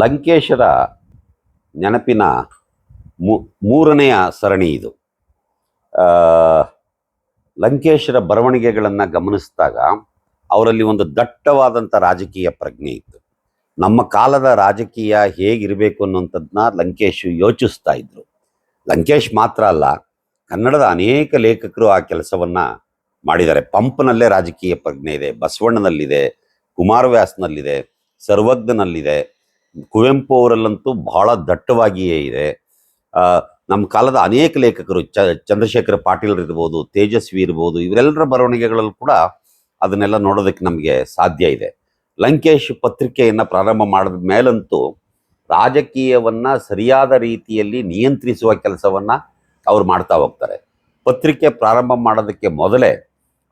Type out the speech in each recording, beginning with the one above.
ಲಂಕೇಶರ ನೆನಪಿನ ಮೂರನೆಯ ಸರಣಿ ಇದು. ಲಂಕೇಶರ ಬರವಣಿಗೆಗಳನ್ನು ಗಮನಿಸಿದಾಗ ಅವರಲ್ಲಿ ಒಂದು ದಟ್ಟವಾದಂಥ ರಾಜಕೀಯ ಪ್ರಜ್ಞೆ ಇತ್ತು. ನಮ್ಮ ಕಾಲದ ರಾಜಕೀಯ ಹೇಗಿರಬೇಕು ಅನ್ನೋಂಥದ್ದನ್ನ ಲಂಕೇಶ್ ಯೋಚಿಸ್ತಾ ಇದ್ರು. ಲಂಕೇಶ್ ಮಾತ್ರ ಅಲ್ಲ, ಕನ್ನಡದ ಅನೇಕ ಲೇಖಕರು ಆ ಕೆಲಸವನ್ನ ಮಾಡಿದ್ದಾರೆ. ಪಂಪ್ನಲ್ಲೇ ರಾಜಕೀಯ ಪ್ರಜ್ಞೆ ಇದೆ, ಬಸವಣ್ಣನಲ್ಲಿದೆ, ಕುಮಾರವ್ಯಾಸ್ನಲ್ಲಿದೆ, ಸರ್ವಜ್ಞನಲ್ಲಿದೆ ಕುವೆಂಪು ಅವರಲ್ಲಂತೂ ಬಹಳ ದಟ್ಟವಾಗಿಯೇ ಇದೆ. ನಮ್ಮ ಕಾಲದ ಅನೇಕ ಲೇಖಕರು ಚ, ಚಂದ್ರಶೇಖರ ಪಾಟೀಲ್ ಇರ್ಬೋದು, ತೇಜಸ್ವಿ ಇರ್ಬೋದು, ಇವರೆಲ್ಲರ ಬರವಣಿಗೆಗಳಲ್ಲೂ ಕೂಡ ಅದನ್ನೆಲ್ಲ ನೋಡೋದಕ್ಕೆ ನಮಗೆ ಸಾಧ್ಯ ಇದೆ. ಲಂಕೇಶ್ ಪತ್ರಿಕೆಯನ್ನು ಪ್ರಾರಂಭ ಮಾಡಿದ ಮೇಲಂತೂ ರಾಜಕೀಯವನ್ನು ಸರಿಯಾದ ರೀತಿಯಲ್ಲಿ ನಿಯಂತ್ರಿಸುವ ಕೆಲಸವನ್ನು ಅವ್ರು ಮಾಡ್ತಾ ಹೋಗ್ತಾರೆ. ಪತ್ರಿಕೆ ಪ್ರಾರಂಭ ಮಾಡೋದಕ್ಕೆ ಮೊದಲೇ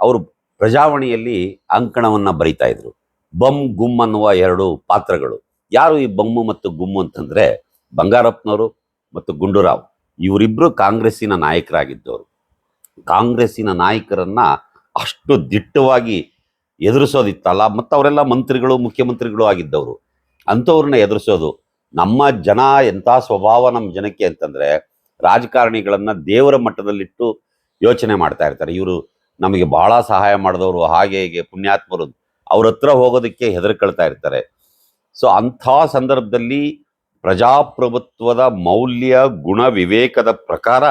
ಅವರು ಪ್ರಜಾವಣಿಯಲ್ಲಿ ಅಂಕಣವನ್ನು ಬರಿತಾ ಇದ್ರು. ಬಮ್ ಗುಮ್ ಅನ್ನುವ ಎರಡು ಪಾತ್ರಗಳು. ಯಾರು ಈ ಬೊಮ್ಮು ಮತ್ತು ಗುಮ್ಮು ಅಂತಂದ್ರೆ ಬಂಗಾರಪ್ಪನವರು ಮತ್ತು ಗುಂಡೂರಾವ್. ಇವರಿಬ್ರು ಕಾಂಗ್ರೆಸ್ಸಿನ ನಾಯಕರಾಗಿದ್ದವರು. ಕಾಂಗ್ರೆಸ್ಸಿನ ನಾಯಕರನ್ನ ಅಷ್ಟು ದಿಟ್ಟವಾಗಿ ಎದುರಿಸೋದಿತ್ತಲ್ಲ, ಮತ್ತು ಅವರೆಲ್ಲ ಮಂತ್ರಿಗಳು, ಮುಖ್ಯಮಂತ್ರಿಗಳು ಆಗಿದ್ದವರು. ಅಂಥವ್ರನ್ನ ಎದುರಿಸೋದು ನಮ್ಮ ಜನ ಎಂಥ ಸ್ವಭಾವ ನಮ್ಮ ಜನಕ್ಕೆ ಅಂತಂದರೆ ರಾಜಕಾರಣಿಗಳನ್ನು ದೇವರ ಮಟ್ಟದಲ್ಲಿಟ್ಟು ಯೋಚನೆ ಮಾಡ್ತಾ ಇರ್ತಾರೆ. ಇವರು ನಮಗೆ ಬಹಳ ಸಹಾಯ ಮಾಡಿದವರು, ಹಾಗೆ ಹೀಗೆ ಪುಣ್ಯಾತ್ಮರು. ಅವ್ರ ಹತ್ರ ಹೋಗೋದಕ್ಕೆ ಹೆದರ್ಕೊಳ್ತಾ ಇರ್ತಾರೆ. ಸೊ ಅಂಥ ಸಂದರ್ಭದಲ್ಲಿ ಪ್ರಜಾಪ್ರಭುತ್ವದ ಮೌಲ್ಯ, ಗುಣ ವಿವೇಕದ ಪ್ರಕಾರ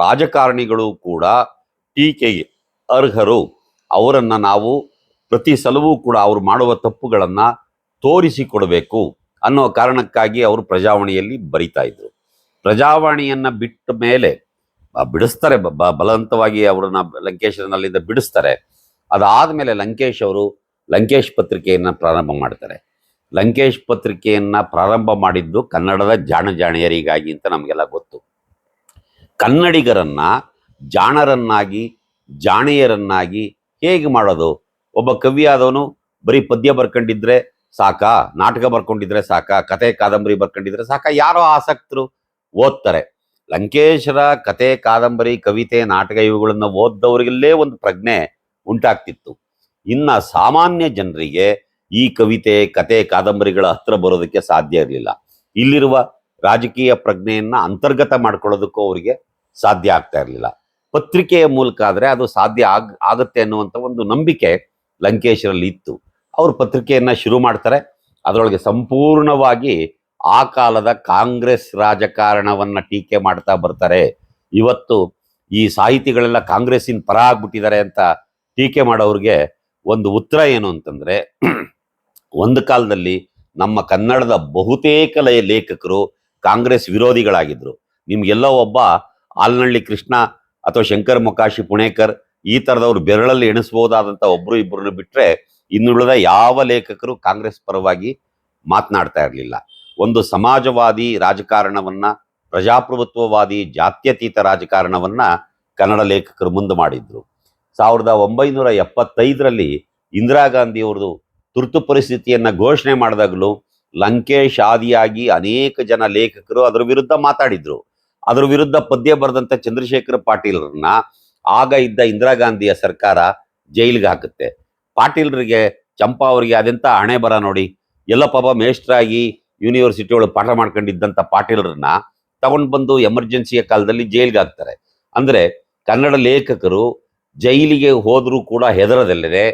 ರಾಜಕಾರಣಿಗಳು ಕೂಡ ಟೀಕೆಗೆ ಅರ್ಹರು. ಅವರನ್ನು ನಾವು ಪ್ರತಿ ಸಲವೂ ಕೂಡ ಅವರು ಮಾಡುವ ತಪ್ಪುಗಳನ್ನು ತೋರಿಸಿಕೊಡಬೇಕು ಅನ್ನೋ ಕಾರಣಕ್ಕಾಗಿ ಅವರು ಪ್ರಜಾವಾಣಿಯಲ್ಲಿ ಬರಿತಾ ಇದ್ರು. ಪ್ರಜಾವಾಣಿಯನ್ನು ಬಿಟ್ಟ ಮೇಲೆ ಬಿಡಿಸ್ತಾರೆ. ಬಲವಂತವಾಗಿ ಅವರನ್ನ ಲಂಕೇಶ್ವರನಲ್ಲಿಂದ ಬಿಡಿಸ್ತಾರೆ. ಅದಾದ ಮೇಲೆ ಲಂಕೇಶ್ ಅವರು ಲಂಕೇಶ್ ಪತ್ರಿಕೆಯನ್ನು ಪ್ರಾರಂಭ ಮಾಡ್ತಾರೆ. ಲಂಕೇಶ್ ಪತ್ರಿಕೆಯನ್ನು ಪ್ರಾರಂಭ ಮಾಡಿದ್ದು ಕನ್ನಡದ ಜಾಣ ಜಾಣಿಯರಿಗಾಗಿ ಅಂತ ನಮಗೆಲ್ಲ ಗೊತ್ತು. ಕನ್ನಡಿಗರನ್ನು ಜಾಣರನ್ನಾಗಿ, ಜಾಣೆಯರನ್ನಾಗಿ ಹೇಗೆ ಮಾಡೋದು? ಒಬ್ಬ ಕವಿಯಾದವನು ಬರೀ ಪದ್ಯ ಬರ್ಕೊಂಡಿದ್ರೆ ಸಾಕಾ? ನಾಟಕ ಬರ್ಕೊಂಡಿದ್ರೆ ಸಾಕಾ? ಕತೆ ಕಾದಂಬರಿ ಬರ್ಕೊಂಡಿದ್ರೆ ಸಾಕ? ಯಾರೋ ಆಸಕ್ತರು ಓದ್ತಾರೆ. ಲಂಕೇಶರ ಕತೆ, ಕಾದಂಬರಿ, ಕವಿತೆ, ನಾಟಕ ಇವುಗಳನ್ನು ಓದ್ದವರಿಗಲ್ಲೇ ಒಂದು ಪ್ರಜ್ಞೆ ಉಂಟಾಗ್ತಿತ್ತು. ಇನ್ನು ಸಾಮಾನ್ಯ ಜನರಿಗೆ ಈ ಕವಿತೆ, ಕತೆ, ಕಾದಂಬರಿಗಳ ಹತ್ರ ಬರೋದಕ್ಕೆ ಸಾಧ್ಯ ಇರಲಿಲ್ಲ. ಇಲ್ಲಿರುವ ರಾಜಕೀಯ ಪ್ರಜ್ಞೆಯನ್ನ ಅಂತರ್ಗತ ಮಾಡ್ಕೊಳ್ಳೋದಕ್ಕೂ ಅವರಿಗೆ ಸಾಧ್ಯ ಆಗ್ತಾ ಇರಲಿಲ್ಲ. ಪತ್ರಿಕೆಯ ಮೂಲಕ ಆದರೆ ಅದು ಸಾಧ್ಯ ಆಗ್, ಆಗುತ್ತೆ ಅನ್ನುವಂಥ ಒಂದು ನಂಬಿಕೆ ಲಂಕೇಶರಲ್ಲಿ ಇತ್ತು. ಅವರು ಪತ್ರಿಕೆಯನ್ನ ಶುರು ಮಾಡ್ತಾರೆ. ಅದರೊಳಗೆ ಸಂಪೂರ್ಣವಾಗಿ ಆ ಕಾಲದ ಕಾಂಗ್ರೆಸ್ ರಾಜಕಾರಣವನ್ನ ಟೀಕೆ ಮಾಡ್ತಾ ಬರ್ತಾರೆ. ಇವತ್ತು ಈ ಸಾಹಿತಿಗಳೆಲ್ಲ ಕಾಂಗ್ರೆಸ್ಸಿನ ಪರ ಆಗ್ಬಿಟ್ಟಿದ್ದಾರೆ ಅಂತ ಟೀಕೆ ಮಾಡೋರಿಗೆ ಒಂದು ಉತ್ತರ ಏನು ಅಂತಂದ್ರೆ ಒಂದು ಕಾಲದಲ್ಲಿ ನಮ್ಮ ಕನ್ನಡದ ಬಹುತೇಕ ಲಯ ಲೇಖಕರು ಕಾಂಗ್ರೆಸ್ ವಿರೋಧಿಗಳಾಗಿದ್ರು. ನಿಮ್ಗೆಲ್ಲ ಒಬ್ಬ ಆಲ್ನಳ್ಳಿ ಕೃಷ್ಣ ಅಥವಾ ಶಂಕರ್ ಮೊಕಾಶಿ ಪುಣೇಕರ್ ಈ ತರದವ್ರು ಬೆರಳಲ್ಲಿ ಎಣಿಸಬಹುದಾದಂತ ಒಬ್ರು ಇಬ್ಬರನ್ನು ಬಿಟ್ಟರೆ ಇನ್ನುಳಿದ ಯಾವ ಲೇಖಕರು ಕಾಂಗ್ರೆಸ್ ಪರವಾಗಿ ಮಾತನಾಡ್ತಾ ಇರಲಿಲ್ಲ. ಒಂದು ಸಮಾಜವಾದಿ ರಾಜಕಾರಣವನ್ನ, ಪ್ರಜಾಪ್ರಭುತ್ವವಾದಿ ಜಾತ್ಯತೀತ ರಾಜಕಾರಣವನ್ನ ಕನ್ನಡ ಲೇಖಕರು ಮುಂದೆ ಮಾಡಿದ್ರು. ಸಾವಿರದ ಒಂಬೈನೂರ ಎಪ್ಪತ್ತೈದರಲ್ಲಿ ಇಂದಿರಾ ಗಾಂಧಿ ಅವ್ರದ್ದು ತುರ್ತು ಪರಿಸ್ಥಿತಿಯನ್ನು ಘೋಷಣೆ ಮಾಡಿದಾಗಲೂ ಲಂಕೇಶ್ ಆದಿಯಾಗಿ ಅನೇಕ ಜನ ಲೇಖಕರು ಅದರ ವಿರುದ್ಧ ಮಾತಾಡಿದ್ರು. ಅದರ ವಿರುದ್ಧ ಪದ್ಯ ಬರೆದಂತ ಚಂದ್ರಶೇಖರ ಪಾಟೀಲ್ರನ್ನ ಆಗ ಇದ್ದ ಇಂದಿರಾ ಗಾಂಧಿಯ ಸರ್ಕಾರ ಜೈಲಿಗೆ ಹಾಕುತ್ತೆ. ಪಾಟೀಲ್ರಿಗೆ ಚಂಪಾ ಅವರಿಗೆ ಅದೆಂತ ಹಣೆ ಬರ ನೋಡಿ, ಎಲ್ಲ ಪಾಪ ಮೇಷ್ಟ್ರಾಗಿ ಯೂನಿವರ್ಸಿಟಿ ಒಳಗೆ ಪಾಠ ಮಾಡ್ಕೊಂಡಿದ್ದಂಥ ಪಾಟೀಲ್ರನ್ನ ತಗೊಂಡು ಬಂದು ಎಮರ್ಜೆನ್ಸಿಯ ಕಾಲದಲ್ಲಿ ಜೈಲಿಗೆ ಹಾಕ್ತಾರೆ. ಅಂದರೆ ಕನ್ನಡ ಲೇಖಕರು ಜೈಲಿಗೆ ಹೋದರೂ ಕೂಡ ಹೆದರದಲ್ಲದೆ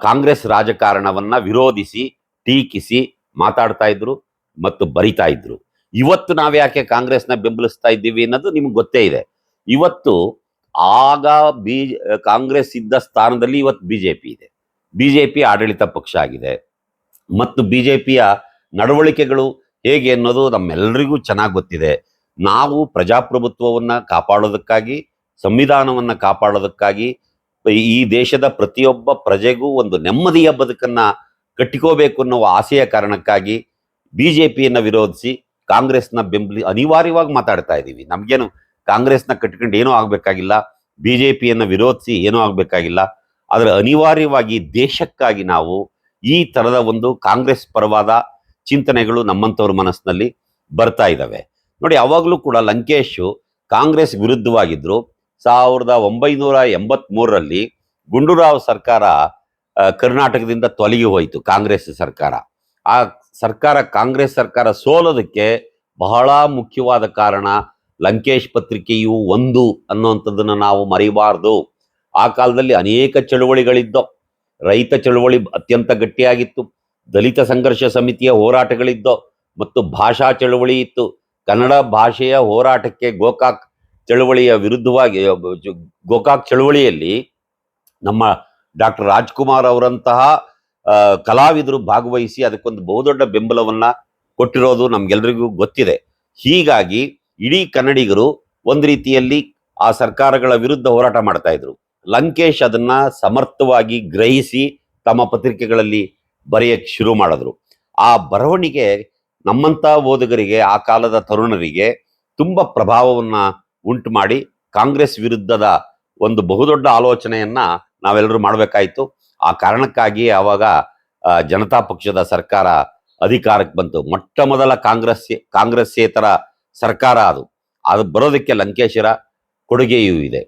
ಕಾಂಗ್ರೆಸ್ ರಾಜಕಾರಣವನ್ನ ವಿರೋಧಿಸಿ, ಟೀಕಿಸಿ ಮಾತಾಡ್ತಾ ಇದ್ರು ಮತ್ತು ಬರಿತಾ ಇದ್ರು. ಇವತ್ತು ನಾವ್ಯಾಕೆ ಕಾಂಗ್ರೆಸ್ನ ಬೆಂಬಲಿಸ್ತಾ ಇದ್ದೀವಿ ಅನ್ನೋದು ನಿಮ್ಗೆ ಗೊತ್ತೇ ಇದೆ. ಇವತ್ತು ಆಗ ಬಿ, ಕಾಂಗ್ರೆಸ್ ಇದ್ದ ಸ್ಥಾನದಲ್ಲಿ ಇವತ್ತು ಬಿಜೆಪಿ ಇದೆ. ಬಿಜೆಪಿ ಆಡಳಿತ ಪಕ್ಷ ಆಗಿದೆ. ಮತ್ತು ಬಿಜೆಪಿಯ ನಡವಳಿಕೆಗಳು ಹೇಗೆ ಅನ್ನೋದು ನಮ್ಮೆಲ್ಲರಿಗೂ ಚೆನ್ನಾಗಿ ಗೊತ್ತಿದೆ. ನಾವು ಪ್ರಜಾಪ್ರಭುತ್ವವನ್ನ ಕಾಪಾಡೋದಕ್ಕಾಗಿ, ಸಂವಿಧಾನವನ್ನು ಕಾಪಾಡೋದಕ್ಕಾಗಿ ಈ ದೇಶದ ಪ್ರತಿಯೊಬ್ಬ ಪ್ರಜೆಗೂ ಒಂದು ನೆಮ್ಮದಿಯ ಬದುಕನ್ನ ಕಟ್ಟಿಕೋಬೇಕು ಅನ್ನೋ ಆಸೆಯ ಕಾರಣಕ್ಕಾಗಿ ಬಿಜೆಪಿಯನ್ನ ವಿರೋಧಿಸಿ ಕಾಂಗ್ರೆಸ್ನ ಬೆಂಬಲಿ ಅನಿವಾರ್ಯವಾಗಿ ಮಾತಾಡ್ತಾ ಇದ್ದೀವಿ. ನಮ್ಗೇನು ಕಾಂಗ್ರೆಸ್ನ ಕಟ್ಕೊಂಡು ಏನೂ ಆಗ್ಬೇಕಾಗಿಲ್ಲ, ಬಿಜೆಪಿಯನ್ನ ವಿರೋಧಿಸಿ ಏನೂ ಆಗಬೇಕಾಗಿಲ್ಲ. ಆದರೆ ಅನಿವಾರ್ಯವಾಗಿ ದೇಶಕ್ಕಾಗಿ ನಾವು ಈ ತರದ ಒಂದು ಕಾಂಗ್ರೆಸ್ ಪರವಾದ ಚಿಂತನೆಗಳು ನಮ್ಮಂಥವ್ರ ಮನಸ್ಸಿನಲ್ಲಿ ಬರ್ತಾ ಇದ್ದಾವೆ ನೋಡಿ ಯಾವಾಗಲೂ ಕೂಡ ಲಂಕೇಶು ಕಾಂಗ್ರೆಸ್ ವಿರುದ್ಧವಾಗಿದ್ರು ಸಾವಿರದ ಒಂಬೈನೂರ ಎಂಬತ್ಮೂರರಲ್ಲಿ ಗುಂಡೂರಾವ್ ಸರ್ಕಾರ ಕರ್ನಾಟಕದಿಂದ ತೊಲಗಿ ಹೋಯಿತು, ಕಾಂಗ್ರೆಸ್ ಸರ್ಕಾರ. ಆ ಸರ್ಕಾರ, ಕಾಂಗ್ರೆಸ್ ಸರ್ಕಾರ ಸೋಲೋದಕ್ಕೆ ಬಹಳ ಮುಖ್ಯವಾದ ಕಾರಣ ಲಂಕೇಶ್ ಪತ್ರಿಕೆಯು ಒಂದು ಅನ್ನುವಂಥದ್ದನ್ನು ನಾವು ಮರಿಬಾರ್ದು. ಆ ಕಾಲದಲ್ಲಿ ಅನೇಕ ಚಳುವಳಿಗಳಿದ್ದವು ರೈತ ಚಳುವಳಿ ಅತ್ಯಂತ ಗಟ್ಟಿಯಾಗಿತ್ತು, ದಲಿತ ಸಂಘರ್ಷ ಸಮಿತಿಯ ಹೋರಾಟಗಳಿದ್ದೋ, ಮತ್ತು ಭಾಷಾ ಚಳುವಳಿ ಇತ್ತು, ಕನ್ನಡ ಭಾಷೆಯ ಹೋರಾಟಕ್ಕೆ ಗೋಕಾಕ್ ಚಳುವಳಿಯ ವಿರುದ್ಧವಾಗಿ ಗೋಕಾಕ್ ಚಳುವಳಿಯಲ್ಲಿ ನಮ್ಮ ಡಾಕ್ಟರ್ ರಾಜ್ಕುಮಾರ್ ಅವರಂತಹ ಕಲಾವಿದರು ಭಾಗವಹಿಸಿ ಅದಕ್ಕೊಂದು ಬಹುದೊಡ್ಡ ಬೆಂಬಲವನ್ನ ಕೊಟ್ಟಿರೋದು ನಮ್ಗೆಲ್ರಿಗೂ ಗೊತ್ತಿದೆ. ಹೀಗಾಗಿ ಇಡೀ ಕನ್ನಡಿಗರು ಒಂದು ರೀತಿಯಲ್ಲಿ ಆ ಸರ್ಕಾರಗಳ ವಿರುದ್ಧ ಹೋರಾಟ ಮಾಡ್ತಾ ಇದ್ರು. ಲಂಕೇಶ್ ಅದನ್ನ ಸಮರ್ಥವಾಗಿ ಗ್ರಹಿಸಿ ತಮ್ಮ ಪತ್ರಿಕೆಗಳಲ್ಲಿ ಬರೆಯಕ್ಕೆ ಶುರು ಮಾಡಿದ್ರು. ಆ ಬರವಣಿಗೆ ನಮ್ಮಂತ ಓದುಗರಿಗೆ, ಆ ಕಾಲದ ತರುಣರಿಗೆ ತುಂಬಾ ಪ್ರಭಾವವನ್ನ ಉಂಟು ಮಾಡಿ ಕಾಂಗ್ರೆಸ್ ವಿರುದ್ಧದ ಒಂದು ಬಹುದೊಡ್ಡ ಆಲೋಚನೆಯನ್ನ ನಾವೆಲ್ಲರೂ ಮಾಡಬೇಕಾಯಿತು. ಆ ಕಾರಣಕ್ಕಾಗಿ ಆವಾಗ ಜನತಾ ಪಕ್ಷದ ಸರ್ಕಾರ ಅಧಿಕಾರಕ್ಕೆ ಬಂತು. ಮೊಟ್ಟ ಮೊದಲ ಕಾಂಗ್ರೆಸ್, ಕಾಂಗ್ರೆಸ್ಸೇತರ ಸರ್ಕಾರ ಅದು. ಅದು ಬರೋದಕ್ಕೆ ಲಂಕೇಶರ ಕೊಡುಗೆಯೂ ಇದೆ.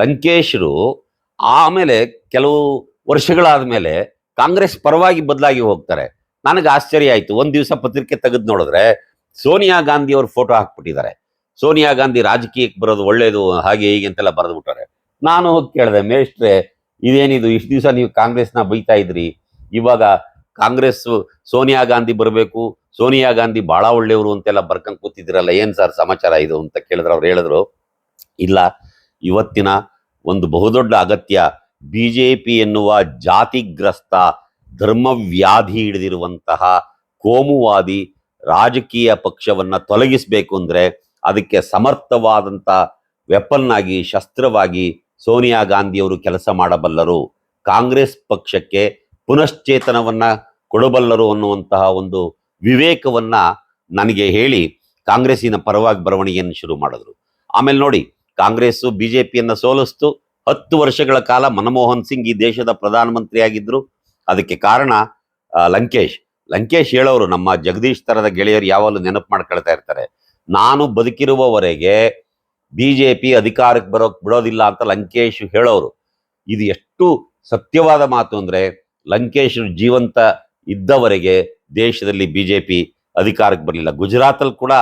ಲಂಕೇಶರು ಆಮೇಲೆ ಕೆಲವು ವರ್ಷಗಳಾದ ಮೇಲೆ ಕಾಂಗ್ರೆಸ್ ಪರವಾಗಿ ಬದಲಾಗಿ ಹೋಗ್ತಾರೆ. ನನಗೆ ಆಶ್ಚರ್ಯ ಆಯ್ತು. ಒಂದು ದಿವಸ ಪತ್ರಿಕೆ ತೆಗೆದು ನೋಡಿದ್ರೆ ಸೋನಿಯಾ ಗಾಂಧಿ ಅವ್ರ ಫೋಟೋ ಹಾಕ್ಬಿಟ್ಟಿದ್ದಾರೆ. ಸೋನಿಯಾ ಗಾಂಧಿ ರಾಜಕೀಯಕ್ಕೆ ಬರೋದು ಒಳ್ಳೇದು, ಹಾಗೆ ಹೀಗೆ ಅಂತೆಲ್ಲ ಬರೆದು ಬಿಟ್ಟಾರೆ. ನಾನು ಹೋಗಿ ಕೇಳಿದೆ, ಮೇಷ್ಟ್ರೆ, ಇದೇನಿದು, ಇಷ್ಟು ದಿವಸ ನೀವು ಕಾಂಗ್ರೆಸ್ನ ಬೈತಾ ಇದ್ರಿ. ಇವಾಗ ಕಾಂಗ್ರೆಸ್ ಸೋನಿಯಾ ಗಾಂಧಿ ಬರಬೇಕು, ಸೋನಿಯಾ ಗಾಂಧಿ ಬಹಳ ಒಳ್ಳೆಯವರು ಅಂತೆಲ್ಲ ಬರ್ಕೊಂಡು ಕೂತಿದ್ರಲ್ಲ ಏನ್ ಸರ್ ಸಮಾಚಾರ ಇದು ಅಂತ ಕೇಳಿದ್ರೆ ಅವ್ರು ಹೇಳಿದ್ರು. ಇಲ್ಲ, ಇವತ್ತಿನ ಒಂದು ಬಹುದೊಡ್ಡ ಅಗತ್ಯ, ಬಿಜೆಪಿ ಎನ್ನುವ ಜಾತಿಗ್ರಸ್ತ, ಧರ್ಮವ್ಯಾಧಿ ಹಿಡಿದಿರುವಂತಹ ಕೋಮುವಾದಿ ರಾಜಕೀಯ ಪಕ್ಷವನ್ನ ತೊಲಗಿಸಬೇಕು ಅಂದ್ರೆ ಅದಕ್ಕೆ ಸಮರ್ಥವಾದಂಥ ವೆಪನ್ ಆಗಿ ಶಸ್ತ್ರವಾಗಿ ಸೋನಿಯಾ ಗಾಂಧಿಯವರು ಕೆಲಸ ಮಾಡಬಲ್ಲರು. ಕಾಂಗ್ರೆಸ್ ಪಕ್ಷಕ್ಕೆ ಪುನಶ್ಚೇತನವನ್ನ ಕೊಡಬಲ್ಲರು ಅನ್ನುವಂತಹ ಒಂದು ವಿವೇಕವನ್ನ ನನಗೆ ಹೇಳಿ ಕಾಂಗ್ರೆಸ್ಸಿನ ಪರವಾಗಿ ಬರವಣಿಗೆಯನ್ನು ಶುರು ಮಾಡಿದ್ರು. ಆಮೇಲೆ ನೋಡಿ ಕಾಂಗ್ರೆಸ್ ಬಿಜೆಪಿಯನ್ನ ಸೋಲಿಸ್ತು. ಹತ್ತು ವರ್ಷಗಳ ಕಾಲ ಮನಮೋಹನ್ ಸಿಂಗ್ ಈ ದೇಶದ ಪ್ರಧಾನಮಂತ್ರಿ ಆಗಿದ್ರು ಅದಕ್ಕೆ ಕಾರಣ ಲಂಕೇಶ್. ಲಂಕೇಶ್ ಹೇಳೋರು ನಮ್ಮ ಜಗದೀಶ್ ತರದ ಗೆಳೆಯರು ಯಾವಾಗಲೂ ನೆನಪು ಮಾಡ್ಕೊಳ್ತಾ ಇರ್ತಾರೆ. ನಾನು ಬದುಕಿರುವವರೆಗೆ ಬಿ ಜೆ ಪಿ ಅಧಿಕಾರಕ್ಕೆ ಬರೋಕ್ ಬಿಡೋದಿಲ್ಲ ಅಂತ ಲಂಕೇಶ್ ಹೇಳೋರು. ಇದು ಎಷ್ಟು ಸತ್ಯವಾದ ಮಾತು ಅಂದ್ರೆ ಲಂಕೇಶ್ ಜೀವಂತ ಇದ್ದವರೆಗೆ ದೇಶದಲ್ಲಿ ಬಿಜೆಪಿ ಅಧಿಕಾರಕ್ಕೆ ಬರಲಿಲ್ಲ. ಗುಜರಾತಲ್ಲಿ ಕೂಡ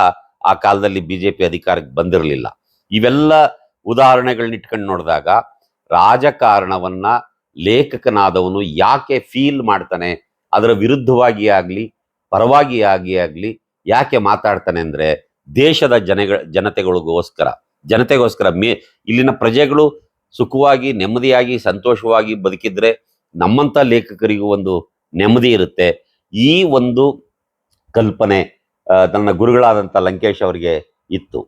ಆ ಕಾಲದಲ್ಲಿ ಬಿಜೆಪಿ ಅಧಿಕಾರಕ್ಕೆ ಬಂದಿರಲಿಲ್ಲ. ಇವೆಲ್ಲ ಉದಾಹರಣೆಗಳನ್ನ ಇಟ್ಕೊಂಡು ನೋಡಿದಾಗ ರಾಜಕಾರಣವನ್ನ ಲೇಖಕನಾದವನು ಯಾಕೆ ಫೀಲ್ ಮಾಡ್ತಾನೆ, ಅದರ ವಿರುದ್ಧವಾಗಿ ಆಗಲಿ, ಪರವಾಗಿ ಆಗಿ ಆಗಲಿ ಯಾಕೆ ಮಾತಾಡ್ತಾನೆ ಅಂದ್ರೆ ದೇಶದ ಜನಗಳ, ಜನತೆಗಳಿಗೋಸ್ಕರ, ಜನತೆಗೋಸ್ಕರ ಮೇ, ಇಲ್ಲಿನ ಪ್ರಜೆಗಳು ಸುಖವಾಗಿ, ನೆಮ್ಮದಿಯಾಗಿ, ಸಂತೋಷವಾಗಿ ಬದುಕಿದ್ರೆ ನಮ್ಮಂಥ ಲೇಖಕರಿಗೂ ಒಂದು ನೆಮ್ಮದಿ ಇರುತ್ತೆ. ಈ ಒಂದು ಕಲ್ಪನೆ ನನ್ನ ಗುರುಗಳಾದಂಥ ಲಂಕೇಶ್ ಅವರಿಗೆ ಇತ್ತು.